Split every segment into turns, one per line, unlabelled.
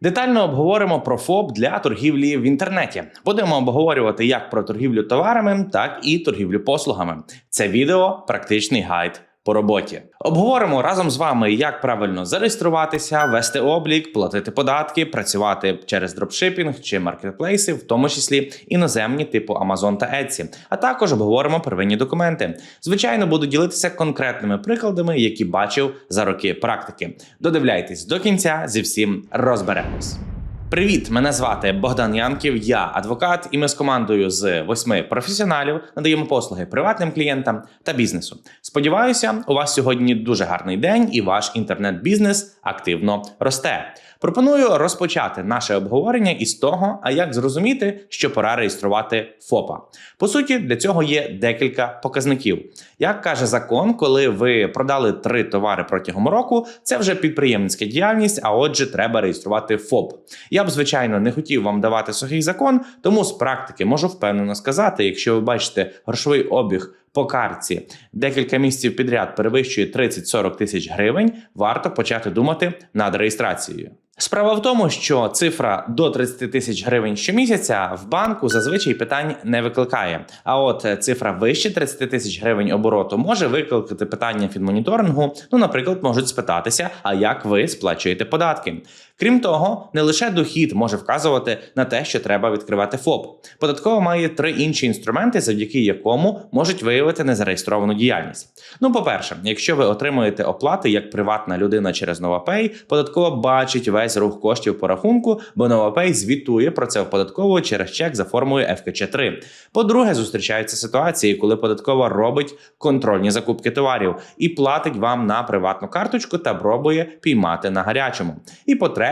Детально обговоримо про ФОП для торгівлі в інтернеті. Будемо обговорювати як про торгівлю товарами, так і торгівлю послугами. Це відео практичний гайд по роботі. Обговоримо разом з вами, як правильно зареєструватися, вести облік, платити податки, працювати через дропшипінг чи маркетплейси, в тому числі іноземні типу Amazon та Etsy. А також обговоримо первинні документи. Звичайно, буду ділитися конкретними прикладами, які бачив за роки практики. Додивляйтесь до кінця, зі всім розберемось. Привіт, мене звати Богдан Янків. Я адвокат, і ми з командою з восьми професіоналів надаємо послуги приватним клієнтам та бізнесу. Сподіваюся, у вас сьогодні дуже гарний день і ваш інтернет-бізнес активно росте. Пропоную розпочати наше обговорення із того, а як зрозуміти, що пора реєструвати ФОПа. По суті, для цього є декілька показників. Як каже закон, коли ви продали три товари протягом року, це вже підприємницька діяльність, а отже, треба реєструвати ФОП. Я б, звичайно, не хотів вам давати сухий закон, тому з практики можу впевнено сказати, якщо ви бачите грошовий обіг по картці декілька місяців підряд перевищує 30-40 тисяч гривень, варто почати думати над реєстрацією. Справа в тому, що цифра до 30 тисяч гривень щомісяця в банку зазвичай питань не викликає. А от цифра вище 30 тисяч гривень обороту може викликати питання фінмоніторингу. Ну, наприклад, можуть спитатися, а як ви сплачуєте податки. Крім того, не лише дохід може вказувати на те, що треба відкривати ФОП. Податкова має три інші інструменти, завдяки якому можуть виявити незареєстровану діяльність. Ну, по-перше, якщо ви отримуєте оплати як приватна людина через NovaPay, податкова бачить весь рух коштів по рахунку, бо NovaPay звітує про це в податкову через чек за формулою FKC3. По-друге, зустрічаються ситуації, коли податкова робить контрольні закупки товарів і платить вам на приватну карточку та пробує піймати на гарячому. І по-третє,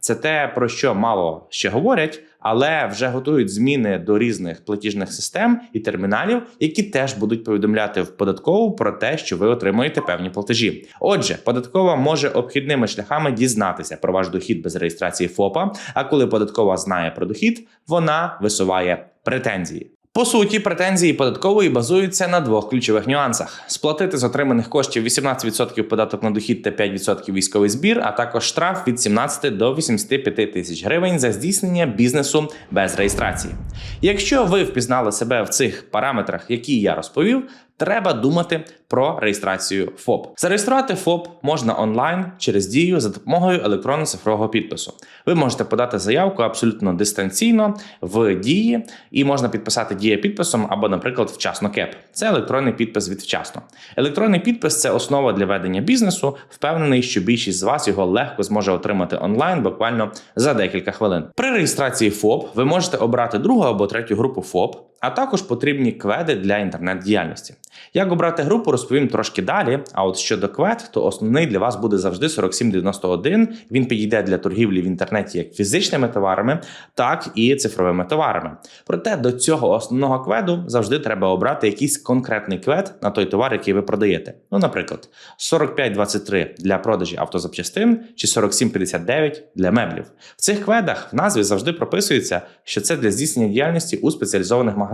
це те, про що мало ще говорять. Але вже готують зміни до різних платіжних систем і терміналів, які теж будуть повідомляти в податкову про те, що ви отримуєте певні платежі. Отже, податкова може обхідними шляхами дізнатися про ваш дохід без реєстрації ФОПа. А коли податкова знає про дохід, вона висуває претензії. По суті, претензії податкової базуються на двох ключових нюансах: сплатити з отриманих коштів 18% податок на дохід та 5% військовий збір, а також штраф від 17 до 85 тисяч гривень за здійснення бізнесу без реєстрації. Якщо ви впізнали себе в цих параметрах, які я розповів, треба думати про реєстрацію ФОП. Зареєструвати ФОП можна онлайн через дію за допомогою електронно-цифрового підпису. Ви можете подати заявку абсолютно дистанційно в дії, і можна підписати дія підписом або, наприклад, вчасно КЕП. Це електронний підпис від вчасно. Електронний підпис це основа для ведення бізнесу. Впевнений, що більшість з вас його легко зможе отримати онлайн буквально за декілька хвилин. При реєстрації ФОП ви можете обрати другу або третю групу ФОП, а також потрібні кведи для інтернет-діяльності. Як обрати групу, розповім трошки далі. А от щодо квед, то основний для вас буде завжди 4791. Він підійде для торгівлі в інтернеті як фізичними товарами, так і цифровими товарами. Проте до цього основного кведу завжди треба обрати якийсь конкретний квед на той товар, який ви продаєте. Ну, наприклад, 4523 для продажі автозапчастин чи 4759 для меблів. В цих кведах в назві завжди прописується, що це для здійснення діяльності у спеціалізованих магазинах.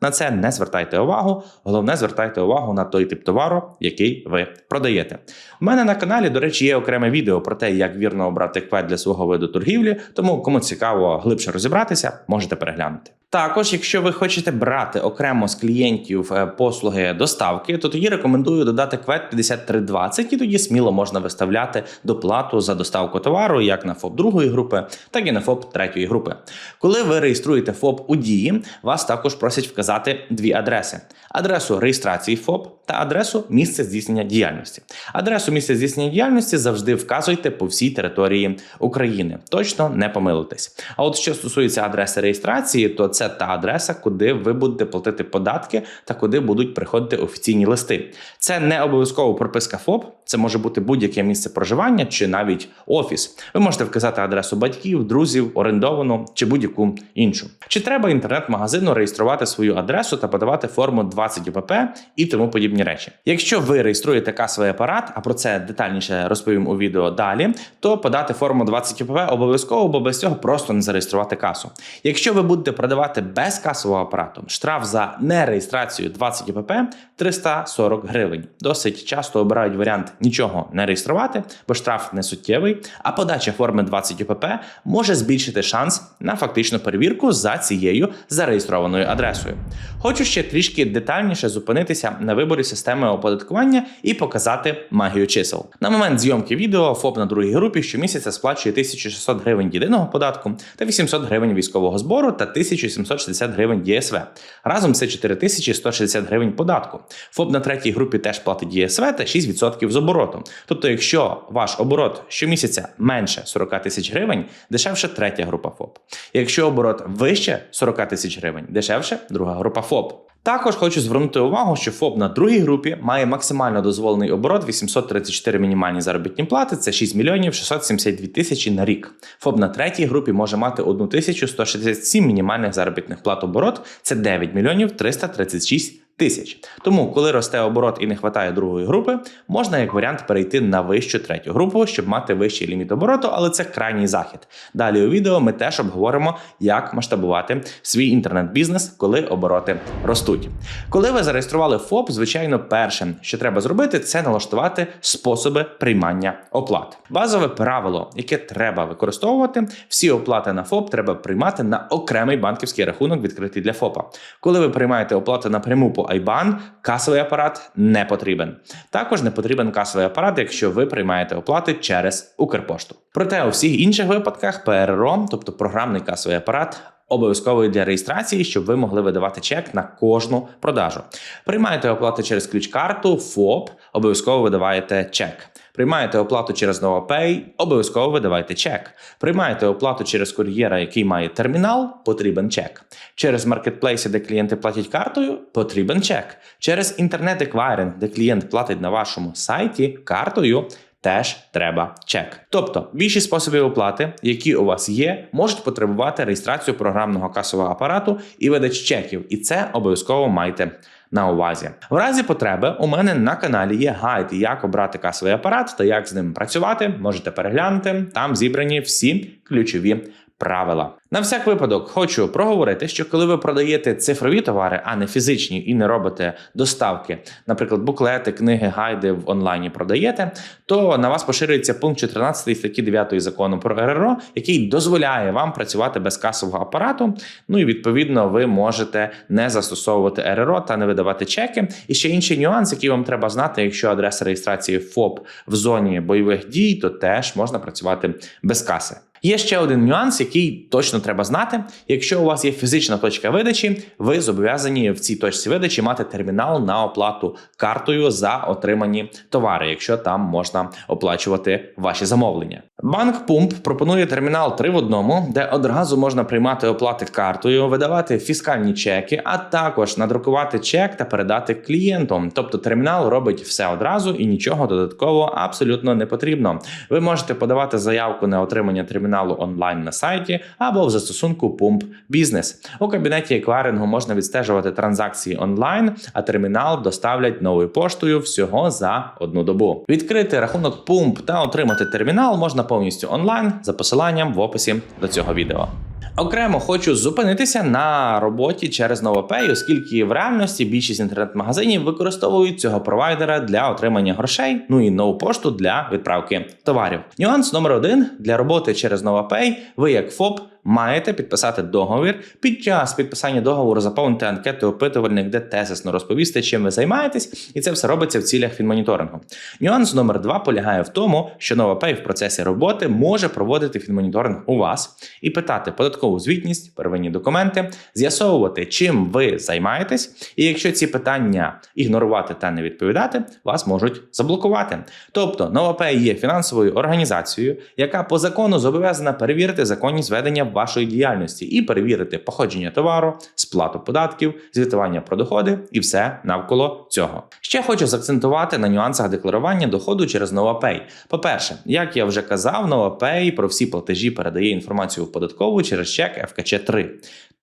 На це не звертайте увагу. Головне, звертайте увагу на той тип товару, який ви продаєте. У мене на каналі, до речі, є окреме відео про те, як вірно обрати квед для свого виду торгівлі. Тому, кому цікаво глибше розібратися, можете переглянути. Також, якщо ви хочете брати окремо з клієнтів е, послуги доставки, то тоді рекомендую додати квет 5320, і тоді сміло можна виставляти доплату за доставку товару як на ФОП другої групи, так і на ФОП третьої групи. Коли ви реєструєте ФОП у дії, вас також просять вказати дві адреси: адресу реєстрації ФОП та адресу місця здійснення діяльності. Адресу місця здійснення діяльності завжди вказуйте по всій території України. Точно не помилитесь. А от що стосується адреси реєстрації, то це та адреса, куди ви будете платити податки та куди будуть приходити офіційні листи. Це не обов'язково прописка ФОП, це може бути будь-яке місце проживання чи навіть офіс. Ви можете вказати адресу батьків, друзів, орендовану чи будь-яку іншу. Чи треба інтернет-магазину реєструвати? Зареєструвати свою адресу та подавати форму 20 ОПП і тому подібні речі. Якщо ви реєструєте касовий апарат, а про це детальніше розповім у відео далі, то подати форму 20 ОПП обов'язково, бо без цього просто не зареєструвати касу. Якщо ви будете продавати без касового апарату, штраф за нереєстрацію 20 ОПП 340 гривень. Досить часто обирають варіант нічого не реєструвати, бо штраф не суттєвий, а подача форми 20 ОПП може збільшити шанс на фактичну перевірку за цією зареєстрованою адресою. Хочу ще трішки детальніше зупинитися на виборі системи оподаткування і показати магію чисел. На момент зйомки відео ФОП на другій групі щомісяця сплачує 1600 гривень єдиного податку та 800 гривень військового збору та 1760 гривень ЄСВ. Разом це 4160 гривень податку. ФОП на третій групі теж платить ЄСВ та 6% з обороту. Тобто, якщо ваш оборот щомісяця менше 40 тисяч гривень, дешевше третя група ФОП. Якщо оборот вище 40 тисяч гривень, дешевше друга група ФОП. Також хочу звернути увагу, що ФОП на другій групі має максимально дозволений оборот 834 мінімальні заробітні плати, це 6 мільйонів 672 тисячі на рік. ФОП на третій групі може мати 1167 мінімальних заробітних плат оборот, це 9 мільйонів 336 тисяч. Тому, коли росте оборот і не вистачає другої групи, можна як варіант перейти на вищу третю групу, щоб мати вищий ліміт обороту, але це крайній захід. Далі у відео ми теж обговоримо, як масштабувати свій інтернет-бізнес, коли обороти ростуть. Коли ви зареєстрували ФОП, звичайно, перше, що треба зробити, це налаштувати способи приймання оплат. Базове правило, яке треба використовувати, всі оплати на ФОП треба приймати на окремий банківський рахунок, відкритий для ФОПа. Коли ви приймаєте оплати напряму по IBAN, касовий апарат не потрібен. Також не потрібен касовий апарат, якщо ви приймаєте оплати через Укрпошту. Проте у всіх інших випадках ПРРО, тобто програмний касовий апарат. Обов'язковий для реєстрації, щоб ви могли видавати чек на кожну продажу. Приймаєте оплати через ключ-карту, ФОП, обов'язково видаваєте чек. Приймаєте оплату через NovaPay, обов'язково видавайте чек. Приймаєте оплату через кур'єра, який має термінал, потрібен чек. Через маркетплейси, де клієнти платять картою, потрібен чек. Через інтернет-еквайринг, де клієнт платить на вашому сайті картою. Теж треба чек. Тобто більшість способів оплати, які у вас є, можуть потребувати реєстрацію програмного касового апарату і видач чеків, і це обов'язково майте на увазі. В разі потреби у мене на каналі є гайд, як обрати касовий апарат та як з ним працювати. Можете переглянути. Там зібрані всі ключові. Правила на всяк випадок хочу проговорити, що коли ви продаєте цифрові товари, а не фізичні, і не робите доставки, наприклад, буклети, книги, гайди в онлайні продаєте, то на вас поширюється пункт 14 статті 9 закону про РРО, який дозволяє вам працювати без касового апарату. Ну і відповідно ви можете не застосовувати РРО та не видавати чеки. І ще інший нюанс, який вам треба знати, якщо адреса реєстрації ФОП в зоні бойових дій, то теж можна працювати без каси. Є ще один нюанс, який точно треба знати. Якщо у вас є фізична точка видачі, ви зобов'язані в цій точці видачі мати термінал на оплату картою за отримані товари, якщо там можна оплачувати ваші замовлення. Банк Пумп пропонує термінал 3 в одному, де одразу можна приймати оплати картою, видавати фіскальні чеки, а також надрукувати чек та передати клієнтам. Тобто термінал робить все одразу і нічого додатково абсолютно не потрібно. Ви можете подавати заявку на отримання терміналу онлайн на сайті або в застосунку Pump Business. У кабінеті еквайрингу можна відстежувати транзакції онлайн, а термінал доставлять новою поштою всього за одну добу. Відкрити рахунок Pump та отримати термінал можна повністю онлайн за посиланням в описі до цього відео. Окремо хочу зупинитися на роботі через NovaPay, оскільки в реальності більшість інтернет-магазинів використовують цього провайдера для отримання грошей, ну і нову пошту для відправки товарів. Нюанс номер один для роботи через NovaPay ви як ФОП маєте підписати договір. Під час підписання договору заповнити анкету опитувальник, де тезисно розповісти, чим ви займаєтесь, і це все робиться в цілях фінмоніторингу. Нюанс номер два полягає в тому, що NovaPay в процесі роботи може проводити фінмоніторинг у вас і питати податкову звітність, первинні документи, з'ясовувати, чим ви займаєтесь, і якщо ці питання ігнорувати та не відповідати, вас можуть заблокувати. Тобто NovaPay є фінансовою організацією, яка по закону зобов'язана перевірити законність ведення вашої діяльності і перевірити походження товару, сплату податків, звітування про доходи і все навколо цього. Ще хочу заакцентувати на нюансах декларування доходу через NovaPay. По-перше, як я вже казав, NovaPay про всі платежі передає інформацію в податкову через чек FKC 3.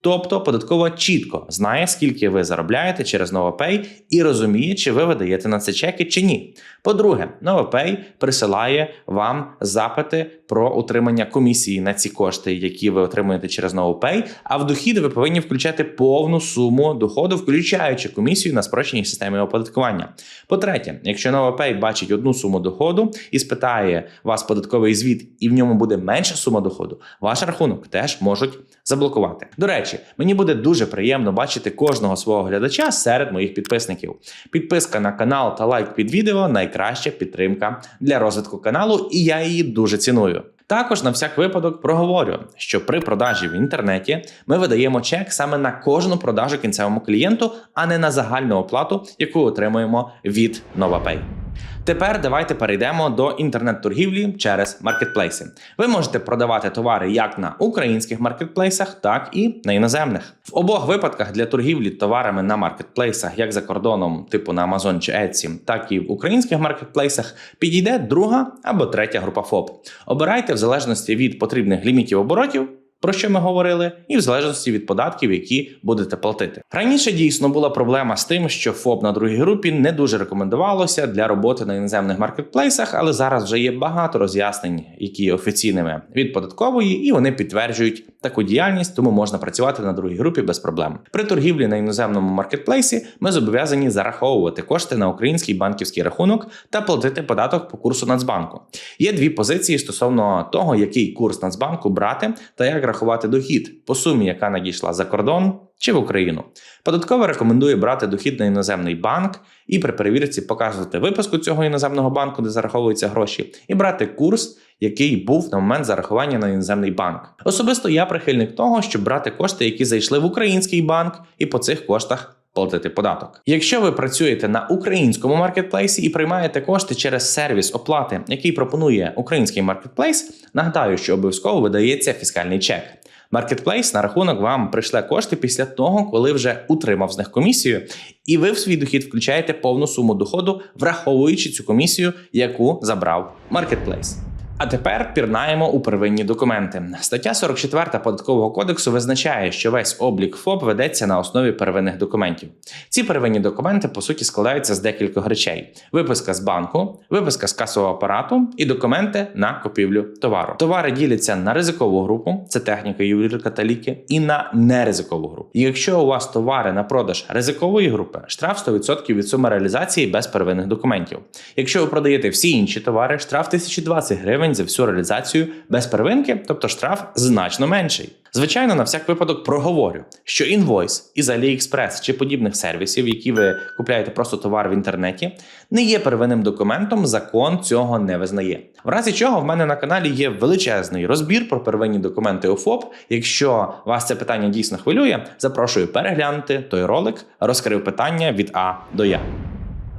Тобто податкова чітко знає, скільки ви заробляєте через NovaPay і розуміє, чи ви видаєте на це чеки чи ні. По-друге, NovaPay присилає вам запити про утримання комісії на ці кошти, які ви отримуєте через NovaPay, А в дохід ви повинні включати повну суму доходу, включаючи комісію на спрощеній системі оподаткування. По-третє, якщо NovaPay бачить одну суму доходу і спитає вас податковий звіт, і в ньому буде менша сума доходу, ваш рахунок теж можуть заблокувати. До речі, мені буде дуже приємно бачити кожного свого глядача серед моїх підписників. Підписка на канал та лайк під відео найкраща підтримка для розвитку каналу, і я її дуже ціную. Також на всяк випадок проговорю, що при продажі в інтернеті ми видаємо чек саме на кожну продажу кінцевому клієнту, а не на загальну оплату, яку отримуємо від NovaPay. Тепер давайте перейдемо до інтернет-торгівлі через маркетплейси. Ви можете продавати товари як на українських маркетплейсах, так і на іноземних. В обох випадках для торгівлі товарами на маркетплейсах, як за кордоном, типу на Amazon чи Etsy, так і в українських маркетплейсах, підійде друга або третя група ФОП. Обирайте в залежності від потрібних лімітів оборотів про що ми говорили, і в залежності від податків, які будете платити. Раніше дійсно була проблема з тим, що ФОП на другій групі не дуже рекомендувалося для роботи на іноземних маркетплейсах, але зараз вже є багато роз'яснень, які є офіційними від податкової, і вони підтверджують таку діяльність, тому можна працювати на другій групі без проблем. При торгівлі на іноземному маркетплейсі ми зобов'язані зараховувати кошти на український банківський рахунок та платити податок по курсу Нацбанку. Є дві позиції стосовно того, який курс Нацбанку брати та як рахувати дохід по сумі, яка надійшла за кордон чи в Україну. Податково рекомендує брати дохід на іноземний банк і при перевірці показувати виписку цього іноземного банку, де зараховуються гроші, і брати курс, який був на момент зарахування на іноземний банк. Особисто я прихильник того, щоб брати кошти, які зайшли в український банк, і по цих коштах. Платити податок. Якщо ви працюєте на українському маркетплейсі і приймаєте кошти через сервіс оплати, який пропонує український маркетплейс, нагадаю, що обов'язково видається фіскальний чек. Маркетплейс на рахунок вам прийшле кошти після того, коли вже утримав з них комісію, і ви в свій дохід включаєте повну суму доходу, враховуючи цю комісію, яку забрав маркетплейс. А тепер пірнаємо у первинні документи. Стаття 44 податкового кодексу визначає, що весь облік ФОП ведеться на основі первинних документів. Ці первинні документи по суті складаються з декількох речей: виписка з банку, виписка з касового апарату і документи на купівлю товару. Товари діляться на ризикову групу, це техніка, ювелірка та ліки, і на неризикову групу. Якщо у вас товари на продаж ризикової групи, штраф 100% від суми реалізації без первинних документів. Якщо ви продаєте всі інші товари, штраф 1020 гривень гривень за всю реалізацію без первинки, тобто штраф значно менший. Звичайно, на всяк випадок проговорю, що інвойс із AliExpress чи подібних сервісів, які ви купляєте просто товар в інтернеті, не є первинним документом, закон цього не визнає. В разі чого в мене на каналі є величезний розбір про первинні документи ОФОП. Якщо вас це питання дійсно хвилює, запрошую переглянути той ролик, розкрив питання від А до Я.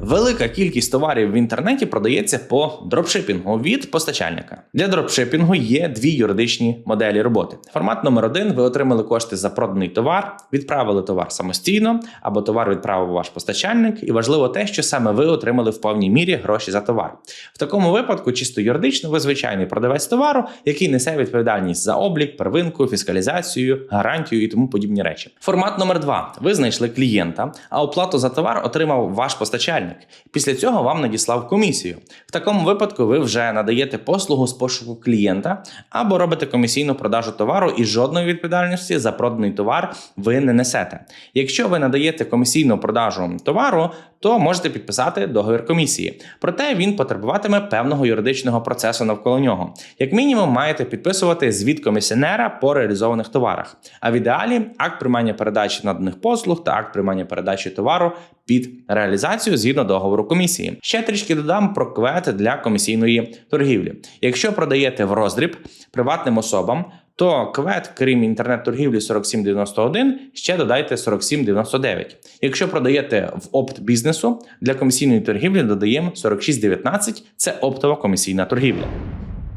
Велика кількість товарів в інтернеті продається по дропшипінгу від постачальника. Для дропшипінгу є дві юридичні моделі роботи. Формат номер один: ви отримали кошти за проданий товар, відправили товар самостійно, або товар відправив ваш постачальник, і важливо те, що саме ви отримали в повній мірі гроші за товар. В такому випадку, чисто юридично, ви звичайний продавець товару, який несе відповідальність за облік, первинку, фіскалізацію, гарантію і тому подібні речі. Формат номер два: ви знайшли клієнта, а оплату за товар отримав ваш постачальник замовник. Після цього вам надіслав комісію. В такому випадку ви вже надаєте послугу з пошуку клієнта або робите комісійну продажу товару і жодної відповідальності за проданий товар ви не несете. Якщо ви надаєте комісійну продажу товару, то можете підписати договір комісії. Проте він потребуватиме певного юридичного процесу навколо нього. Як мінімум, маєте підписувати звіт комісіонера по реалізованих товарах. А в ідеалі акт приймання передачі наданих послуг та акт приймання передачі товару під реалізацію згідно договору комісії. Ще трішки додам про квет для комісійної торгівлі. Якщо продаєте в роздріб приватним особам, то квет, крім інтернет-торгівлі 4791, ще додайте 4799. Якщо продаєте в опт бізнесу для комісійної торгівлі, додаємо 4619 це оптова комісійна торгівля.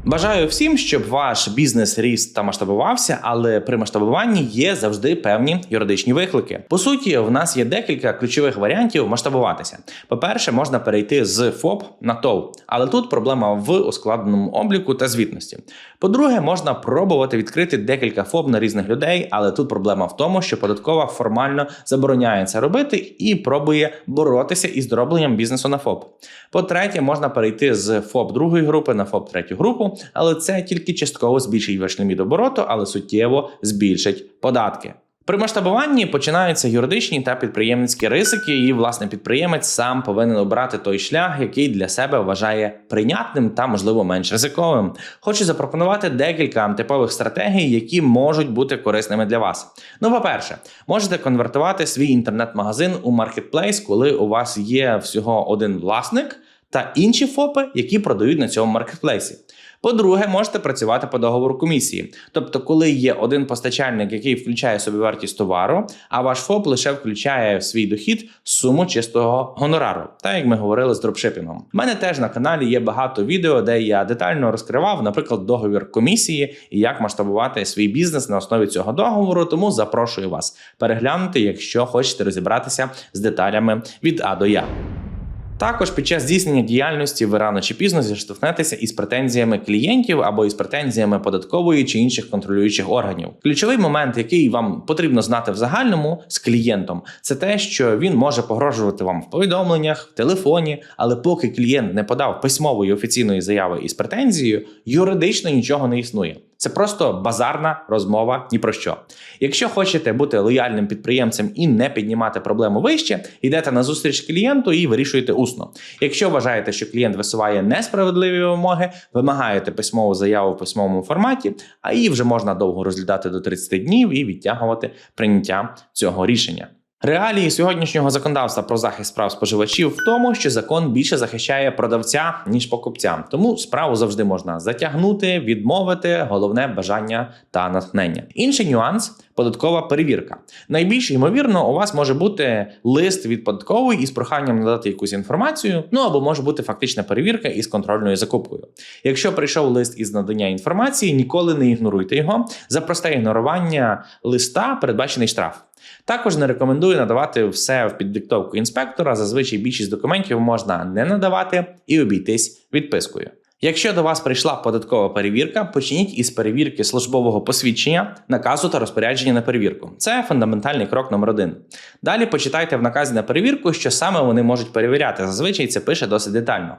Бажаю всім, щоб ваш бізнес ріс та масштабувався, але при масштабуванні є завжди певні юридичні виклики. По суті, в нас є декілька ключових варіантів масштабуватися. По-перше, можна перейти з ФОП на ТОВ, але тут проблема в ускладненому обліку та звітності. По-друге, можна пробувати відкрити декілька ФОП на різних людей, але тут проблема в тому, що податкова формально забороняє це робити і пробує боротися із дробленням бізнесу на ФОП. По-третє, можна перейти з ФОП другої групи на ФОП третю групу, але це тільки частково збільшить ваш ліміт обороту, але суттєво збільшить податки. При масштабуванні починаються юридичні та підприємницькі ризики, і власне підприємець сам повинен обрати той шлях, який для себе вважає прийнятним та, можливо, менш ризиковим. Хочу запропонувати декілька типових стратегій, які можуть бути корисними для вас. Ну, по-перше, можете конвертувати свій інтернет-магазин у маркетплейс, коли у вас є всього один власник та інші ФОПи, які продають на цьому маркетплейсі. По-друге, можете працювати по договору комісії. Тобто, коли є один постачальник, який включає собі вартість товару, а ваш ФОП лише включає в свій дохід суму чистого гонорару, так як ми говорили з дропшипінгом. У мене теж на каналі є багато відео, де я детально розкривав, наприклад, договір комісії і як масштабувати свій бізнес на основі цього договору. Тому запрошую вас переглянути, якщо хочете розібратися з деталями від А до Я. Також під час здійснення діяльності ви рано чи пізно зіштовхнетеся із претензіями клієнтів або із претензіями податкової чи інших контролюючих органів. Ключовий момент, який вам потрібно знати в загальному з клієнтом, це те, що він може погрожувати вам в повідомленнях, в телефоні, але поки клієнт не подав письмової офіційної заяви із претензією, юридично нічого не існує. Це просто базарна розмова ні про що. Якщо хочете бути лояльним підприємцем і не піднімати проблему вище, йдете на зустріч клієнту і вирішуєте усно. Якщо вважаєте, що клієнт висуває несправедливі вимоги, вимагаєте письмову заяву в письмовому форматі, а її вже можна довго розглядати до 30 днів і відтягувати прийняття цього рішення. Реалії сьогоднішнього законодавства про захист прав споживачів в тому, що закон більше захищає продавця ніж покупця, тому справу завжди можна затягнути, відмовити, головне бажання та натхнення. Інший нюанс податкова перевірка. Найбільш ймовірно, у вас може бути лист від податкової із проханням надати якусь інформацію, ну або може бути фактична перевірка із контрольною закупкою. Якщо прийшов лист із надання інформації, ніколи не ігноруйте його. За просте ігнорування листа передбачений штраф. Також не рекомендую надавати все в піддиктовку інспектора. Зазвичай більшість документів можна не надавати і обійтись відпискою. Якщо до вас прийшла податкова перевірка, почніть із перевірки службового посвідчення, наказу та розпорядження на перевірку. Це фундаментальний крок номер один. Далі почитайте в наказі на перевірку, що саме вони можуть перевіряти. Зазвичай це пише досить детально.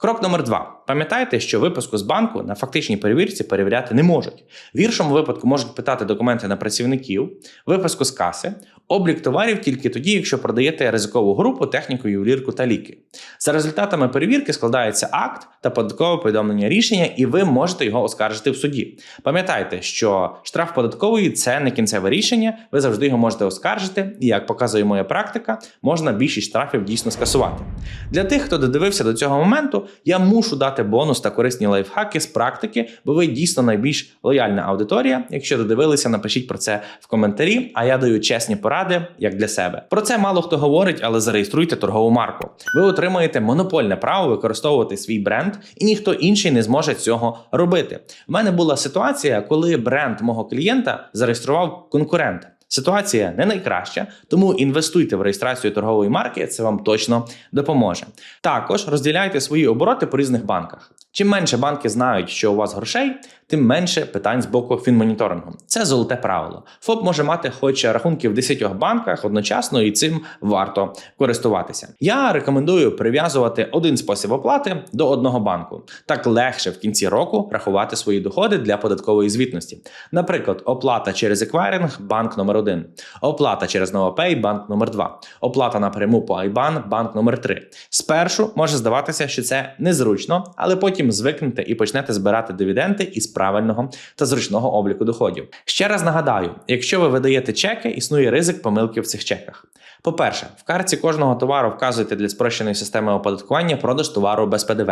Крок номер два. Пам'ятайте, що випуску з банку на фактичній перевірці перевіряти не можуть. В іншому випадку можуть питати документи на працівників, випуску з каси, облік товарів тільки тоді, якщо продаєте ризикову групу, техніку, ювелірку та ліки. За результатами перевірки складається акт та податкове повідомлення рішення, і ви можете його оскаржити в суді. Пам'ятайте, що штраф податкової це не кінцеве рішення, ви завжди його можете оскаржити, і як показує моя практика, можна більшість штрафів дійсно скасувати. Для тих, хто додивився до цього моменту, я мушу дати бонус та корисні лайфхаки з практики, бо ви дійсно найбільш лояльна аудиторія. Якщо додивилися, напишіть про це в коментарі. А я даю чесні поради як для себе. Про це мало хто говорить, але зареєструйте торгову марку. Ви отримаєте монопольне право використовувати свій бренд, і ніхто інший не зможе цього робити. У мене була ситуація, коли бренд мого клієнта зареєстрував конкурент. Ситуація не найкраща, тому інвестуйте в реєстрацію торгової марки, це вам точно допоможе. Також розділяйте свої обороти по різних банках. Чим менше банки знають, що у вас грошей, тим менше питань з боку фінмоніторингу. Це золоте правило. ФОП може мати хоч рахунки в 10 банках одночасно, і цим варто користуватися. Я рекомендую прив'язувати один спосіб оплати до одного банку. Так легше в кінці року рахувати свої доходи для податкової звітності. Наприклад, оплата через еквайринг банк номер 1 оплата через NovoPay – банк номер 2 оплата напряму по IBAN – банк номер 3 Спершу може здаватися, що це незручно, але потім звикнете і почнете збирати дивіденди із правильного та зручного обліку доходів. Ще раз нагадаю: якщо ви видаєте чеки, існує ризик помилки в цих чеках. По-перше, в картці кожного товару вказуєте для спрощеної системи оподаткування продаж товару без ПДВ.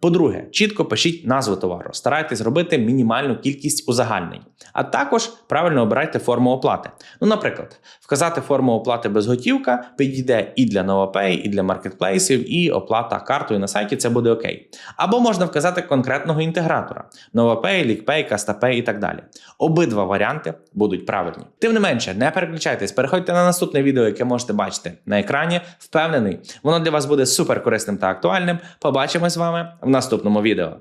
По-друге, чітко пишіть назву товару, старайтесь робити мінімальну кількість узагальнень, а також правильно обирайте форму оплати. Ну, наприклад, вказати форму оплати безготівка підійде і для NovaPay, і для маркетплейсів, і оплата картою на сайті це буде окей. Або можна вказати конкретного інтегратора: NovaPay, LeakPay, CastaPay і так далі. Обидва варіанти будуть правильні. Тим не менше, не переключайтесь, переходьте на наступне відео, яке можете бачити на екрані. Впевнений, воно для вас буде супер корисним та актуальним. Побачимось з вами в наступному відео.